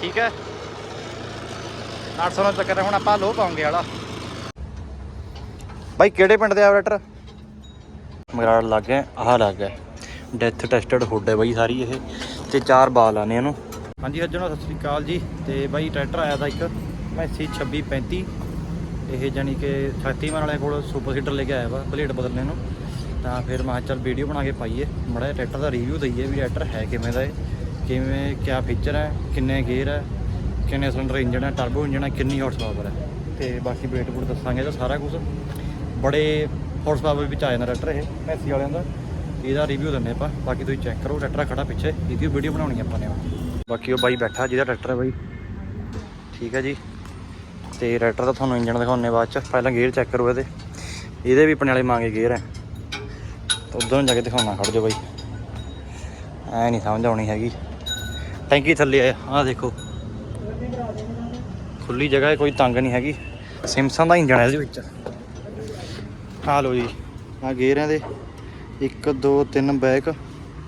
ਠੀਕ ਹੈ। 800 ਨਾਲ ਚੱਕਰ ਹੈ, ਹੁਣ ਆਪਾਂ ਲੋ ਪਾਉਂਗੇ ਵਾਲਾ। ਬਾਈ ਕਿਹੜੇ ਪਿੰਡ ਦੇ ਆਪਰੇਟਰ? ਮਗਰਾੜ ਲੱਗ ਗਿਆ ਆਹ ਲੱਗ। ਗਿਆ ਡੈਥ ਟੈਸਟਡ ਹੁੱਡ ਹੈ ਬਾਈ ਸਾਰੀ ਇਹ ਤੇ ਚਾਰ ਬਾਲ ਆਨੇ ਇਹਨੂੰ। ਹਾਂਜੀ ਸੱਜਣੋ ਸਤਿ ਸ੍ਰੀ ਅਕਾਲ ਜੀ। ਤੇ ਬਾਈ ਟਰੈਕਟਰ ਆਇਆ ਦਾ ਇੱਕ ਮੈਸੀ 2635 ਇਹ ਜਾਨੀ ਕਿ ਸ਼ਕਤੀਮਾਨ ਵਾਲੇ ਕੋਲ ਸੁਪਰ ਸੀਡਰ ਲੈ ਕੇ ਆਇਆ ਵਾ ਬਲੇਡ ਬਦਲਣੇ ਨੂੰ। ਤਾਂ ਫਿਰ ਮੈਂ ਕਿਹਾ ਚੱਲ ਵੀਡੀਓ ਬਣਾ ਕੇ ਪਾਈਏ। ਮੜਾ ਟਰੈਕਟਰ ਦਾ ਰਿਵਿਊ ਦਈਏ ਵੀ ਟਰੈਕਟਰ ਹੈ ਕਿਵੇਂ ਦਾ ਇਹ। ਕਿਵੇਂ, ਕਿਆ ਫੀਚਰ ਹੈ, ਕਿੰਨੇ ਗੇਅਰ ਹੈ, ਕਿੰਨੇ ਸਿਲੰਡਰ ਇੰਜਨ ਹੈ ਟਰਬੋ ਇੰਜਨ ਹੈ, ਕਿੰਨੀ ਹਾਰਸ ਪਾਵਰ ਹੈ। ਤੇ ਬਾਕੀ ਵੇਟ ਵੂਟ ਦੱਸਾਂਗੇ ਇਹਦਾ ਸਾਰਾ ਕੁਝ ਬੜੇ ਹਾਰਸ ਪਾਵਰ ਵਿੱਚ ਆ ਜਾਂਦਾ ਟਰੈਕਟਰ ਇਹ ਮੈਸੀ ਵਾਲਿਆਂ ਦਾ। ਇਹਦਾ ਰਿਵਿਊ ਦਿੰਨੇ ਆਪਾਂ, ਬਾਕੀ ਤੁਸੀਂ ਚੈੱਕ ਕਰੋ ਟਰੈਕਟਰ ਖੜਾ ਪਿੱਛੇ। ਇਹਦੀ ਵੀਡੀਓ ਬਣਾਉਣੀ ਆਪਾਂ ਨੇ ਬਾਕੀ ਉਹ ਬਾਈ ਬੈਠਾ ਜਿਹਦਾ ਟਰੈਕਟਰ ਹੈ ਬਾਈ। ਠੀਕ ਹੈ ਜੀ। ਤੇ ਟਰੈਕਟਰ ਦਾ ਤੁਹਾਨੂੰ ਇੰਜਨ ਦਿਖਾਉਣੇ ਬਾਅਦ ਚ। ਪਹਿਲਾਂ ਗੇਅਰ ਚੈੱਕ ਕਰੋ ਇਹਦੇ। ਇਹਦੇ ਵੀ ਆਪਣੇ ਵਾਲੇ ਮੰਗੇ ਗੇਅਰ ਹੈ। ਤਾਂ ਉਧਰ ਨੂੰ ਜਾ ਕੇ ਦਿਖਾਉਣਾ, ਖੜ ਜਾਓ ਬਾਈ। ਐ ਨਹੀਂ ਸਮਝ ਆਉਣੀ ਹੈਗੀ। ਟੈਂਕੀ ਥੱਲੇ ਆ, ਆਹ ਦੇਖੋ। ਖੁੱਲੀ ਜਗ੍ਹਾ ਹੈ, ਕੋਈ ਤੰਗ ਨਹੀਂ ਹੈਗੀ। ਸਿੰਪਸਨ ਦਾ ਇੰਜਣ ਹੈ ਇਹਦੇ ਵਿੱਚ। ਆ ਲੋ ਜੀ ਆ ਗੇਅਰ ਦੇ 1 2 3 ਬੈਕ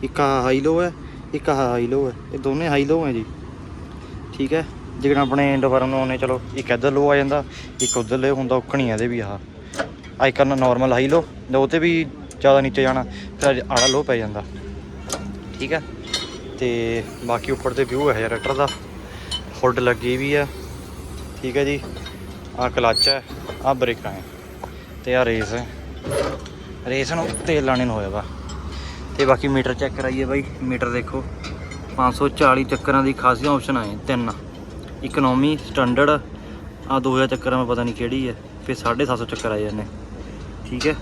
ਇੱਕ ਆਹ ਹਾਈ ਲੋ ਹੈ, ਇੱਕ ਆਹ ਹਾਈ ਲੋ ਹੈ। ਇਹ ਦੋਨੇ ਹਾਈ ਲੋ ਹੈ ਜੀ। ਠੀਕ ਹੈ? ਜਿਹੜਾ ਆਪਣੇ ਇੰਡੋਵਰਮ ਨੂੰ ਆਉਨੇ ਚਲੋ, ਇੱਕ ਇੱਧਰ ਲੋ ਆ ਜਾਂਦਾ, ਇੱਕ ਉੱਧਰ ਲੈ ਹੁੰਦਾ ਔਕਣੀ ਇਹਦੇ ਵੀ ਆਹ। ਆਈਕਨ ਨਾਰਮਲ ਹਾਈ ਲੋ ਤੇ ਉਹ ਤੇ ਵੀ ਜ਼ਿਆਦਾ ਨੀਚੇ ਜਾਣਾ ਫਿਰ ਆੜਾ ਲੋ ਪੈ ਜਾਂਦਾ। ਠੀਕ ਹੈ? ਤੇ ਬਾਕੀ ਉੱਪਰ ਤੇ ਵਿਊ ਹੈ ਟਰੈਕਟਰ ਦਾ। ਫੁੱਡ ਲੱਗੀ ਵੀ ਆ ਠੀਕ ਹੈ ਜੀ। ਆ ਕਲੱਚ ਹੈ। ਆ ਬ੍ਰੇਕਾਂ ਹੈ। ਤੇ ਆ ਰੇਸ ਹੈ। ਰੇਸ ਨੂੰ ਤੇਲ ਲਾਣੇ ਨੂੰ ਹੋਇਆ ਵਾ। ਤੇ ਬਾਕੀ ਮੀਟਰ ਚੈੱਕ ਕਰਾਈਏ ਬਾਈ। ਮੀਟਰ ਦੇਖੋ। 540 ਚੱਕਰਾਂ ਦੀ ਖਾਸੀਆਂ ਆਪਸ਼ਨ ਆਏ। ਤਿੰਨ। ਇਕਨੋਮੀ ਸਟੈਂਡਰਡ ਆ 2000 ਚੱਕਰਾਂ ਮੈਂ ਪਤਾ ਨਹੀਂ ਕਿਹੜੀ ਹੈ। ਫਿਰ 750 ਚੱਕਰ ਆਏ ਜਾਂਦੇ ਠੀਕ ਹੈ।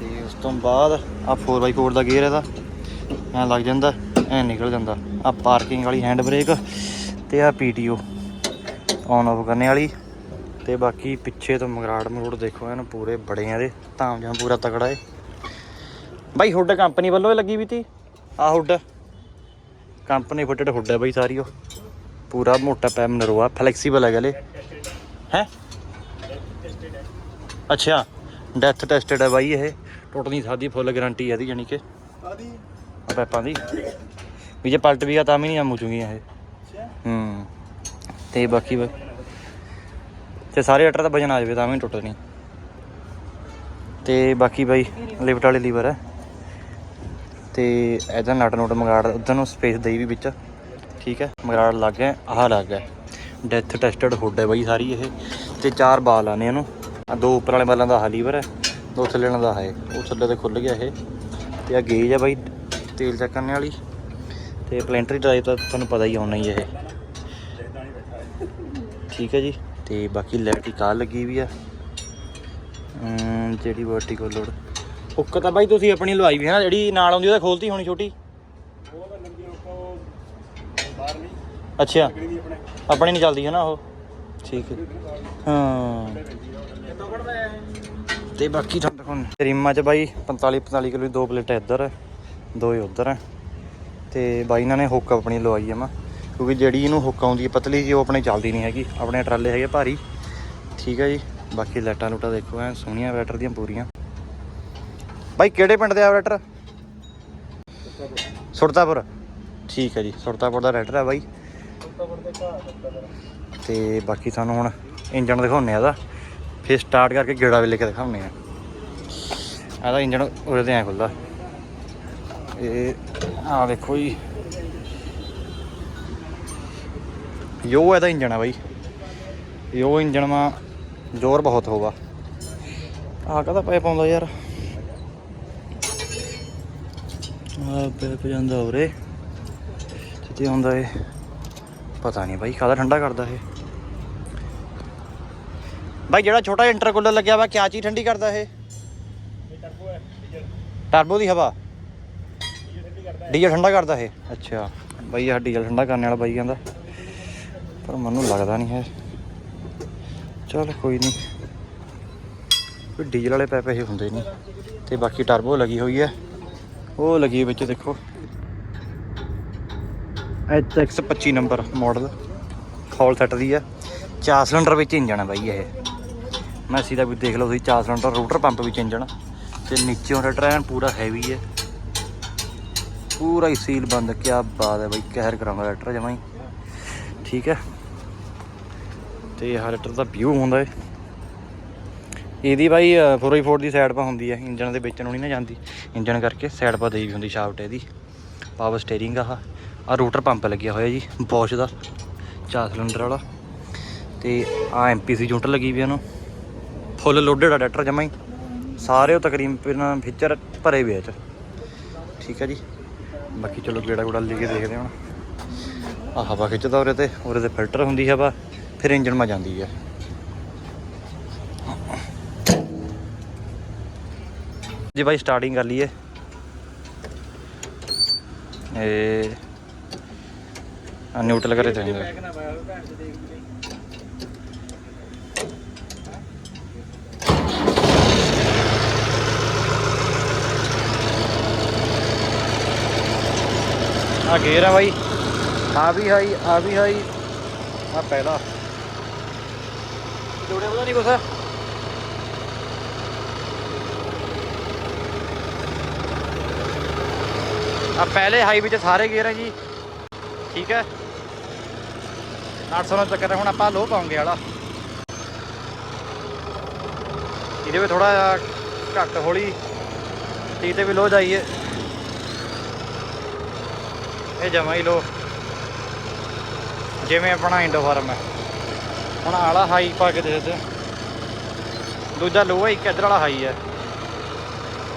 ਤੇ ਉਸ ਤੋਂ ਬਾਅਦ ਆ 4x4 ਦਾ ਗੇਅਰ ਇਹਦਾ। ਐ ਲੱਗ ਜਾਂਦਾ। ਐ ਨਿਕਲ ਜਾਂਦਾ। ਆ ਪਾਰਕਿੰਗ ਵਾਲੀ ਹੈਂਡ ਬ੍ਰੇਕ ਤੇ ਆ ਪੀਟੀਓ ਔਨ ਆਫ ਕਰਨੇ ਵਾਲੀ ਤੇ ਬਾਕੀ ਪਿੱਛੇ ਤੋਂ ਮਗਰਾੜ ਮਰੂੜ ਦੇਖੋ ਇਹਨੂੰ ਪੂਰੇ ਬੜੇ ਆ ਇਹਦੇ। ਧਾਮ ਜਾਂ ਪੂਰਾ ਤਕੜਾ ਏ। ਬਾਈ ਹੁੱਡ ਕੰਪਨੀ ਵੱਲੋਂ ਲੱਗੀ ਵੀ ਤੀ। ਆ ਹੁੱਡ। ਕੰਪਨੀ ਫਿੱਟਡ ਹੁੱਡ ਹੈ ਬਾਈ ਸਾਰੀ ਉਹ। ਪੂਰਾ ਮੋਟਾ ਪੈਮ ਨਰੋਆ ਫਲੈਕਸੀਬਲ ਹੈ ਗਲੇ। ਹੈ? ਅੱਛਾ ਡੈਥ ਟੈਸਟਡ ਹੈ ਬਾਈ ਇਹ। ਟੁੱਟ ਨਹੀਂ ਸਕਦੀ ਫੁੱਲ ਗਾਰੰਟੀ ਹੈ ਇਹਦੀ ਯਾਨੀ ਕਿ। ਆਦੀ ਆ ਪੈਪਾਂ ਦੀ। ਵੀ ਜੇ ਪਲਟ ਵੀ ਗਿਆ ਤਾਂ ਵੀ ਨਹੀਂ ਆਮੂਚੂਗੀਆਂ ਇਹ। ਅੱਛਾ। ਹੂੰ। ਤੇ ਬਾਕੀ ਬ- ਤੇ ਸਾਰੇ ਅਟਰ ਦਾ ਵਜਨ ਆ ਜਾਵੇ ਤਾਂ ਵੀ ਨੀ ਟੁੱਟਣੀ ਤੇ ਬਾਕੀ ਬਾਈ ਲਿਫਟ ਵਾਲੇ ਲੀਵਰ ਹੈ ਤੇ ਇਹਦਾ ਨਟ ਨੋਟ ਮਗਾੜ ਉਧਰ ਨੂੰ ਸਪੇਸ ਦੇਈ ਵੀ ਵਿੱਚ। ਠੀਕ ਹੈ ਮਗਾੜ ਲੱਗ ਗਿਆ ਆਹ ਲੱਗ ਗਿਆ। ਡੈਥ ਟੈਸਟਡ ਹੁੱਡ ਹੈ ਬਾਈ ਸਾਰੀ ਇਹ। ਤੇ ਚਾਰ ਬਾਲ ਆਨੇ ਇਹਨੂੰ। ਆ ਦੋ ਉੱਪਰ ਵਾਲੇ ਬਾਲਾਂ ਦਾ ਆਹ ਲੀਵਰ ਹੈ ਦੋ ਥੱਲੇ ਵਾਲਾ ਦਾ ਹੈ ਉਹ ਥੱਲੇ ਤੇ ਖੁੱਲ ਗਿਆ ਇਹ। ਤੇ ਆ ਗੇਜ ਹੈ ਬਾਈ ਤੇਲ ਚੈੱਕ ਕਰਨ ਵਾਲੀ। ਤੇ ਪਲੈਂਟਰੀ ਡਰਾਈਵ ਤਾਂ ਤੁਹਾਨੂੰ ਪਤਾ ਹੀ ਆਉਣਾ ਹੀ ਇਹ। ਠੀਕ ਹੈ ਜੀ ਤੇ ਬਾਕੀ ਇਲੈਕਟ੍ਰਿਕ ਆ ਲੱਗੀ ਵੀ ਆ। ਅਮ, ਜਿਹੜੀ ਵਰਟੀਕਲ ਲੋਡ ਹੁੱਕ ਤਾਂ ਬਾਈ ਤੁਸੀਂ ਆਪਣੀ ਲਵਾਈ ਵੀ ਹੈ ਨਾ ਜਿਹੜੀ ਨਾਲ ਆਉਂਦੀ ਉਹਦਾ ਖੋਲਤੀ ਹੋਣੀ ਛੋਟੀ? ਅੱਛਾ ਆਪਣੀ ਨਹੀਂ ਚੱਲਦੀ ਹੈ ਨਾ ਉਹ। ਠੀਕ ਹੈ। ਹਾਂ। ਤੇ ਬਾਕੀ ਤੁਹਾਨੂੰ ਹੁਣ ਚ ਬਾਈ 45 45 ਕਿਲੋ ਦੋ ਪਲੇਟਾਂ ਇੱਧਰ ਦੋ ਹੀ ਉੱਧਰ ਹੈ ਤੇ ਬਾਈ ਇਹਨਾਂ ਨੇ ਹੁੱਕ ਆਪਣੀ ਲਵਾਈ ਹੈ ਮਾ, ਕਿਉਂਕਿ ਜਿਹੜੀ ਇਹਨੂੰ ਹੁੱਕ ਆਉਂਦੀ ਹੈ ਪਤਲੀ ਜੀ ਉਹ ਆਪਣੇ ਚੱਲਦੀ ਨਹੀਂ ਹੈਗੀ, ਆਪਣੇ ਟਰਾਲੇ ਹੈਗੇ ਭਾਰੀ। ਠੀਕ ਹੈ ਜੀ, ਬਾਕੀ ਲੈਟਾਂ ਲੂਟਾਂ ਦੇਖੋ, ਐ ਸੋਹਣੀਆਂ ਵੈਟਰ ਦੀਆਂ ਪੂਰੀਆਂ। ਬਾਈ, ਕਿਹੜੇ ਪਿੰਡ ਦੇ ਆ ਵੈਟਰ ਸੁਰਤਾਪੁਰ। ਠੀਕ ਹੈ ਜੀ, ਸੁਰਤਾਪੁਰ ਦਾ ਰੈਟਰ ਹੈ ਬਾਈ। ਤੇ ਬਾਕੀ ਤੁਹਾਨੂੰ ਹੁਣ ਇੰਜਣ ਦਿਖਾਉਣੇ ਆ ਇਹਦਾ। ਫਿਰ ਸਟਾਰਟ ਕਰਕੇ ਗੇੜਾ ਵੇਲੇ ਲੈ ਕੇ ਦਿਖਾਉਣੇ ਆ। ਇਹਦਾ ਇੰਜਣ ਉਰੇ ਤੇ ਐ ਖੁੱਲਦਾ ਇਹ ਆ ਦੇਖੋ ਜੀ। ਯੋ ਇਹਦਾ ਇੰਜਨ ਆ ਬਾਈ। ਯੋ ਇੰਜਨ ਮਾ ਜ਼ੋਰ ਬਹੁਤ ਹੋਗਾ ਆ ਕਹਦਾ ਪੈ ਪਾਉਂਦਾ ਯਾਰ? ਆ ਪੈ ਜਾਂਦਾ ਉਰੇ। ਜਿੱਤੇ ਹੁੰਦਾ ਇਹ? ਪਤਾ ਨਹੀਂ ਬਾਈ ਕਾਹਦਾ ਠੰਡਾ ਕਰਦਾ ਇਹ? ਬਾਈ ਜਿਹੜਾ ਛੋਟਾ ਇੰਟਰਕੂਲਰ ਲੱਗਿਆ ਵਾ ਕਿਆ ਚੀਜ਼ ਠੰਡੀ ਕਰਦਾ ਇਹ? ਟਰਬੋ ਹੈ ਟਰਬੋ ਦੀ ਹਵਾ। ਡੀਜ਼ਲ ਠੰਡਾ ਕਰਦਾ ਇਹ। ਅੱਛਾ। ਬਾਈ ਆਹ ਡੀਜ਼ਲ ਠੰਡਾ ਕਰਨ ਵਾਲਾ ਬਾਈ ਕਹਿੰਦਾ। ਪਰ ਮੈਨੂੰ ਲੱਗਦਾ ਨਹੀਂ ਹੈ। ਚਲ ਕੋਈ ਨਹੀਂ। ਕੋਈ ਡੀਜ਼ਲ ਵਾਲੇ ਪੈਪ ਇਹ ਹੁੰਦੇ ਨਹੀਂ। ਤੇ ਬਾਕੀ ਟਰਬੋ ਲੱਗੀ ਹੋਈ ਹੈ। ਉਹ ਲੱਗੀ ਵਿੱਚ ਦੇਖੋ। HX 25 ਨੰਬਰ ਮਾਡਲ ਖੌਲ ਸੈੱਟ ਦੀ ਹੈ। ਚਾਰ ਸਿਲੰਡਰ ਵਿੱਚ ਇੰਜਣ ਹੈ ਬਾਈ ਇਹ। ਮੈਸੀ ਦਾ ਵੀ ਦੇਖ ਲਓ ਤੁਸੀਂ, ਚਾਰ ਸਿਲੰਡਰ ਰੋਟਰ ਪੰਪ ਵਿੱਚ ਇੰਜਣ ਤੇ ਨੀਚੇ ਦਾ ਟਰੈਨ ਪੂਰਾ ਹੈਵੀ ਹੈ। ਪੂਰਾ ਹੀ ਸੀਲ ਬੰਦ ਕੀ ਬਾਤ ਹੈ ਬਾਈ, ਕਹਿਰ ਕਰਾਂਗਾ ਲੈਟਰ ਜਮਾਈ ਠੀਕ ਹੈ। ਤੇ ਆਹ ਰੈਟਰ ਦਾ ਵਿਊ ਹੁੰਦਾ ਹੈ ਇਹਦੀ ਬਾਈ 4x4 ਦੀ ਸਾਈਡ ਪਾ ਹੁੰਦੀ ਹੈ। ਇੰਜਨ ਦੇ ਵਿੱਚ ਨੂੰ ਨਹੀਂ ਨਾ ਜਾਂਦੀ। ਇੰਜਨ ਕਰਕੇ ਸਾਈਡ ਪਾ ਦੇਈ ਵੀ ਹੁੰਦੀ ਸ਼ਾਫਟ ਇਹਦੀ ਪਾਵਰ ਸਟੀਅਰਿੰਗ ਆਹ। ਆ ਰੋਟਰ ਪੰਪ ਲੱਗਿਆ ਹੋਇਆ ਜੀ ਬੋਸ਼ ਦਾ। ਚਾਰ ਸਿਲੰਡਰ ਵਾਲਾ। ਤੇ ਆ ਐਮਪੀਸੀ ਯੂਨਿਟ ਲੱਗੀ ਵੀ ਇਹਨੂੰ। ਫੁੱਲ ਲੋਡਡ ਆ ਟਰੈਕਟਰ ਜਮਾਂ ਸਾਰੇ ਉਹ ਤਕਰੀਬਨ ਫੀਚਰ ਭਰੇ ਵੇ ਚ। ਠੀਕ ਹੈ ਜੀ। ਬਾਕੀ ਚਲੋ ਗੇੜਾ ਗੂੜਾ ਲੈ ਕੇ ਦੇਖਦੇ ਹਾਂ ਆ ਹਵਾ ਖਿੱਚਦਾ ਉਰੇ ਤੇ ਉਰੇ ਤੇ ਫਿਲਟਰ ਹੁੰਦੀ ਹਵਾ, ਫਿਰ ਇੰਜਣ ਮਾ ਜਾਂਦੀ ਹੈ ਜੀ ਬਾਈ ਸਟਾਰਟਿੰਗ ਕਰ ਲਈਏ। ਇਹ ਆ ਨਿਊਟਰਲ ਕਰੇ ਚਾਹੀਦਾ ਬੈਕ ਨਾ ਪਾਇਆ ਹੋਵੇ ਭੈਣ ਚ ਦੇਖ ਲਈ ਆ ਗੇਰ ਆ ਬਾਈ। ਆ ਵੀ ਹਾਈ ਆ ਵੀ ਹਾਈ। ਆ ਪਹਿਲਾ। ਜੋੜੇ ਉਹਦਾ ਨਹੀਂ ਕੁਛ। ਆ ਪਹਿਲੇ ਹਾਈ ਵਿੱਚ ਸਾਰੇ ਗੇਅਰ ਆ ਜੀ। ਠੀਕ ਹੈ। 800 ਨਾਲ ਚੱਕਰ ਹੁਣ ਆਪਾਂ ਲੋ ਪਾਉਂਗੇ ਵਾਲਾ। ਇਹਦੇ ਵਿੱਚ ਥੋੜਾ ਜਿਹਾ ਘੱਟ ਹੌਲੀ ਤੇ ਵੀ ਲੋ ਜਾਈਏ। ਇਹ ਜਮਾ ਹੀ ਲੋ ਜਿਵੇਂ ਆਪਣਾ ਇੰਡੋ ਫਾਰਮ ਹੈ। ਹੁਣ ਆਲਾ ਹਾਈ ਪਾ ਕੇ ਦੇ ਹਾਂ। ਦੂਜਾ ਲੋ ਹੈ ਇੱਕ ਇੱਧਰ ਵਾਲਾ ਹਾਈ ਹੈ।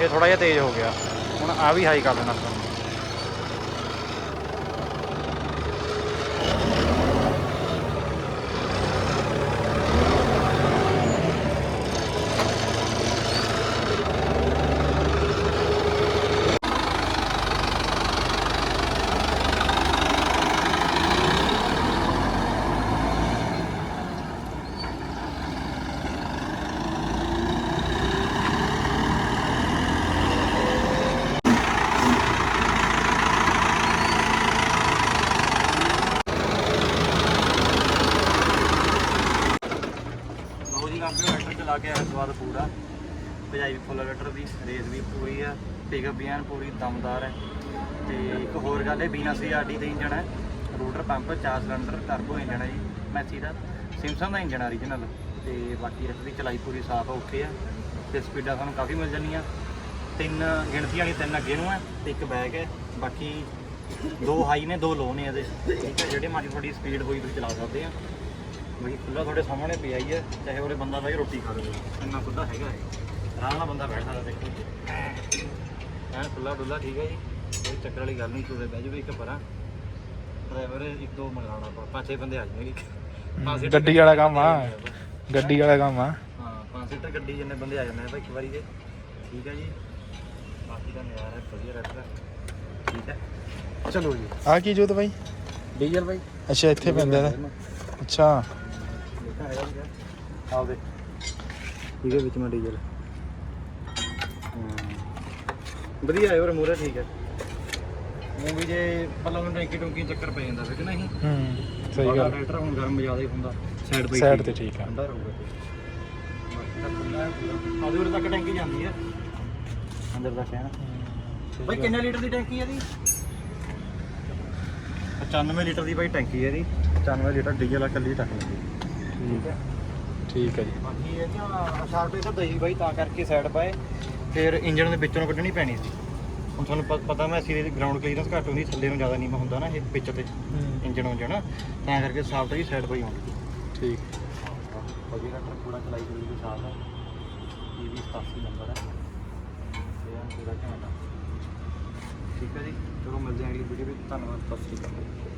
ਇਹ ਥੋੜਾ ਜਿਹਾ ਤੇਜ਼ ਹੋ ਗਿਆ। ਹੁਣ ਆ ਵੀ ਹਾਈ ਕਰ ਦੇਣਾ ਆਪਾਂ। ਕੰਪਨੀ ਲੈਟਰ ਚਲਾ ਕੇ ਆਇਆ ਸਵਾਦ ਪੂਰਾ। ਭਜਾਈ ਵੀ ਫੁੱਲ ਲੈਟਰ ਦੀ ਰੇਸ ਵੀ ਪੂਰੀ ਆ। ਪਿਕਅਪ ਵੀ ਐਨ ਪੂਰੀ ਦਮਦਾਰ ਹੈ ਤੇ ਇੱਕ ਹੋਰ ਗੱਲ ਹੈ, ਬੀਨਾ ਬਿਨਾ ਸੀਆਰਡੀ ਦਾ ਇੰਜਣ ਹੈ ਰੋਟਰ ਪੰਪ, ਚਾਰ ਸਿਲੰਡਰ ਟਰਬੋ ਇੰਜਣ ਹੈ ਜੀ। ਮੈਸੀ ਦਾ ਸਿੰਪਸਨ ਦਾ ਇੰਜਣ ਓਰੀਜਨਲ ਤੇ ਬਾਕੀ ਰਸ ਦੀ ਚਲਾਈ ਪੂਰੀ ਸਾਫ਼ ਆ ਓਕੇ ਆ। ਤੇ ਸਪੀਡਾਂ ਸਾਨੂੰ ਕਾਫੀ ਮਿਲ ਜਾਂਦੀਆਂ। ਤਿੰਨ ਗਿਣਤੀ ਵਾਲੀ ਤਿੰਨ ਅੱਗੇ ਨੂੰ ਹੈ ਤੇ ਇੱਕ ਬੈਕ ਹੈ ਬਾਕੀ ਦੋ ਹਾਈ ਨੇ, ਦੋ ਲੋ ਨੇ ਇਹਦੇ। ਠੀਕ ਹੈ ਜਿਹੜੇ ਮਰਜ਼ੀ ਤੁਹਾਡੀ ਸਪੀਡ ਹੋਈ ਤੁਸੀਂ ਚਲਾ ਸਕਦੇ ਆ। ਬਈ ਖੁੱਲਾ ਤੁਹਾਡੇ ਸਾਹਮਣੇ ਪਿਆ ਹੀ ਹੈ ਚਾਹੇ ਉਹਦੇ ਬੰਦਾ ਬਾਈ ਰੋਟੀ ਖਾ ਲਵੇ। ਇੰਨਾ ਖੁੱਲਾ ਹੈਗਾ ਇਹ। ਆਰਾਮ ਨਾਲ ਬੰਦਾ ਬੈਠ ਸਕਦਾ ਦੇਖੋ ਐਨ ਖੁੱਲਾ ਡੁੱਲਾ ਠੀਕ ਹੈ ਜੀ। ਕੋਈ ਚੱਕਰ ਵਾਲੀ ਗੱਲ ਨਹੀਂ ਤੁਰੇ ਬਹਿ ਜਾਵੇ ਇੱਕ ਪਰਾਂ। ਡਰਾਈਵਰ ਇੱਕ ਦੋ ਮੰਗਾਉਣਾ ਆਪਾਂ ਪੰਜ ਛੇ ਬੰਦੇ ਆ ਜਾਣਗੇ। ਗੱਡੀ ਵਾਲਾ ਕੰਮ ਆ। ਗੱਡੀ ਵਾਲਾ ਕੰਮ ਆ। ਹਾਂ ਪੰਜ ਸੀਟਰ ਗੱਡੀ ਜਿੰਨੇ ਬੰਦੇ ਆ ਜਾਂਦੇ ਆ ਇੱਕ ਵਾਰੀ ਦੇ। ਠੀਕ ਹੈ ਜੀ। ਬਾਕੀ ਦਾ ਨਜ਼ਾਰਾ ਹੈ ਵਧੀਆ ਰਹਿੰਦਾ। ਠੀਕ ਹੈ। ਚਲੋ ਜੀ। ਆ ਕੀ ਜੋਤ ਬਾਈ? ਡੀਜ਼ਲ ਬਾਈ। ਅੱਛਾ ਇੱਥੇ ਪੈਂਦਾ ਇਹਦਾ ਅੱਛਾ। ਦੇਖਾ ਹੈਗਾ ਦੇ ਇਹਦੇ ਵਿੱਚ ਮੈਂ ਡੀਜ਼ਲ। ਵਧੀਆ ਹੈ ਹੋਰ ਮੂਰੇ ਠੀਕ ਹੈ। ਉਹ ਵੀ ਜੇ ਪੱਲਾ ਨੂੰ ਟੈਂਕੀ ਟੁੰਕੀ ਚੱਕਰ ਪੈ ਜਾਂਦਾ ਫਿਰ ਕਿ ਨਹੀਂ? ਹੂੰ ਸਹੀ ਗੱਲ। ਟਰੈਕਟਰ ਹੁਣ ਗਰਮ ਜ਼ਿਆਦਾ ਹੀ ਹੁੰਦਾ। ਸਾਈਡ ਪਈ ਸਾਈਡ ਤੇ ਠੀਕ ਆ। ਠੰਡਾ ਰਹੂਗਾ ਤੇ ਤਾਂ ਆਦੇ ਉਰੇ ਤੱਕ ਟੈਂਕੀ ਜਾਂਦੀ ਹੈ। ਅੰਦਰ ਦਾ ਕਹਿਣਾ। ਬਾਈ ਕਿੰਨੇ ਲੀਟਰ ਦੀ ਟੈਂਕੀ ਹੈ ਇਹਦੀ? 95 ਲੀਟਰ ਦੀ ਬਾਈ ਟੈਂਕੀ ਹੈ ਇਹਦੀ। 95 ਲੀਟਰ ਡੀਜ਼ਲ ਆ ਕੱਲੀ ਟੱਕ। ਲੈਂਦੀ ਠੀਕ ਹੈ। ਠੀਕ ਹੈ ਜੀ। ਬਾਕੀ ਇਹ ਨਾ ਇਹ ਤਾਂ ਦਈ ਬਾਈ ਤਾਂ ਕਰਕੇ ਸਾਈਡ ਪਾਏ। ਫਿਰ ਇੰਜਨ ਦੇ ਵਿੱਚੋਂ ਕੱਢਣੀ ਪੈਣੀ ਸੀ। ਹੁਣ ਤੁਹਾਨੂੰ ਪ- ਪਤਾ ਮੈਂ ਸੀ ਗਰਾਊਂਡ ਕਲੀਅਰੈਂਸ ਘੱਟ ਹੁੰਦੀ ਥੱਲੇ ਨੂੰ ਜ਼ਿਆਦਾ ਨੀਵਾਂ ਹੁੰਦਾ ਨਾ ਇਹ ਵਿੱਚ ਤੇ। ਇੰਜਨ ਹੋ ਜਾਣਾ ਤਾਂ ਕਰਕੇ ਸਾਫਟ ਹੀ ਸਾਈਡ ਪਾਈ ਹੁੰਦੀ ਠੀਕ। ਵਧੀਆ ਟਰੱਕ ਪੂਰਾ ਚਲਾਈ ਵੀ ਸਾਫ਼। ਹੈ ਇਹ ਵੀ 87 ਨੰਬਰ ਹੈ। ਤੇ ਆ ਪੂਰਾ ਘੈਂਟ ਠੀਕ ਹੈ ਜੀ। ਚਲੋ ਮਿਲਦੇ ਹਾਂ ਅਗਲੀ ਵੀਡੀਓ ਵਿੱਚ। ਧੰਨਵਾਦ ਸਤਿ ਸ਼੍ਰੀ ਅਕਾਲ।